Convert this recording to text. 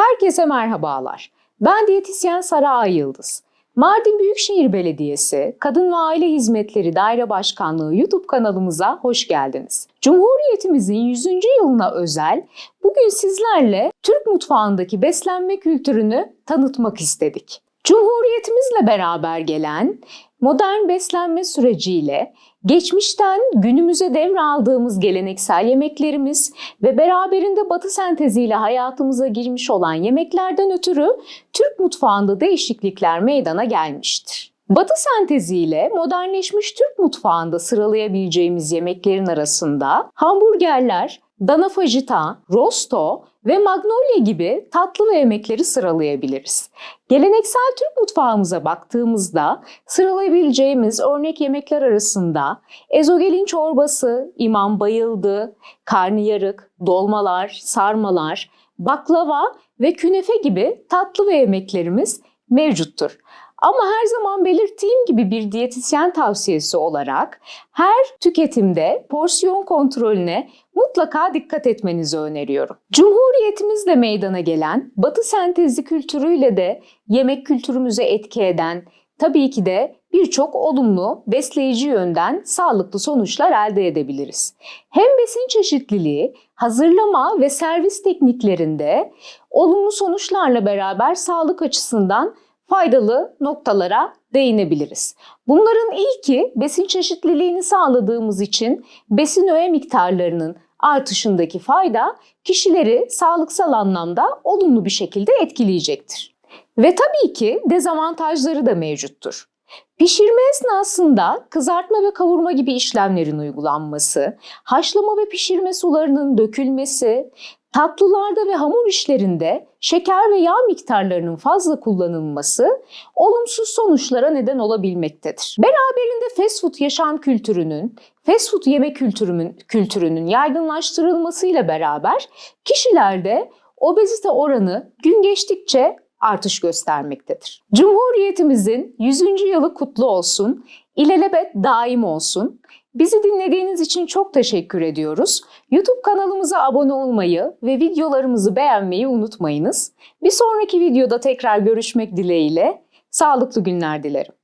Herkese merhabalar. Ben diyetisyen Sara Ay Yıldız. Mardin Büyükşehir Belediyesi Kadın ve Aile Hizmetleri Daire Başkanlığı YouTube kanalımıza hoş geldiniz. Cumhuriyetimizin 100. yılına özel bugün sizlerle Türk mutfağındaki beslenme kültürünü tanıtmak istedik. Cumhuriyetimizle beraber gelen modern beslenme süreciyle geçmişten günümüze devraldığımız geleneksel yemeklerimiz ve beraberinde batı senteziyle hayatımıza girmiş olan yemeklerden ötürü Türk mutfağında değişiklikler meydana gelmiştir. Batı senteziyle modernleşmiş Türk mutfağında sıralayabileceğimiz yemeklerin arasında hamburgerler, dana fajita, rosto ve magnolia gibi tatlı ve yemekleri sıralayabiliriz. Geleneksel Türk mutfağımıza baktığımızda sıralayabileceğimiz örnek yemekler arasında ezogelin çorbası, imam bayıldı, karnıyarık, dolmalar, sarmalar, baklava ve künefe gibi tatlı ve yemeklerimiz mevcuttur. Ama her zaman belirttiğim gibi bir diyetisyen tavsiyesi olarak her tüketimde porsiyon kontrolüne mutlaka dikkat etmenizi öneriyorum. Cumhuriyetimizle meydana gelen batı sentezi kültürüyle de yemek kültürümüze etki eden tabii ki de birçok olumlu, besleyici yönden sağlıklı sonuçlar elde edebiliriz. Hem besin çeşitliliği, hazırlama ve servis tekniklerinde olumlu sonuçlarla beraber sağlık açısından faydalı noktalara değinebiliriz. Bunların ilki besin çeşitliliğini sağladığımız için besin öğe miktarlarının artışındaki fayda kişileri sağlıksal anlamda olumlu bir şekilde etkileyecektir. Ve tabii ki dezavantajları da mevcuttur. Pişirme esnasında kızartma ve kavurma gibi işlemlerin uygulanması, haşlama ve pişirme sularının dökülmesi, tatlılarda ve hamur işlerinde şeker ve yağ miktarlarının fazla kullanılması olumsuz sonuçlara neden olabilmektedir. Beraberinde fast food yaşam kültürünün, fast food yeme kültürünün, kültürünün yaygınlaştırılmasıyla beraber kişilerde obezite oranı gün geçtikçe artış göstermektedir. Cumhuriyetimizin 100. yılı kutlu olsun, ilelebet daim olsun. Bizi dinlediğiniz için çok teşekkür ediyoruz. YouTube kanalımıza abone olmayı ve videolarımızı beğenmeyi unutmayınız. Bir sonraki videoda tekrar görüşmek dileğiyle sağlıklı günler dilerim.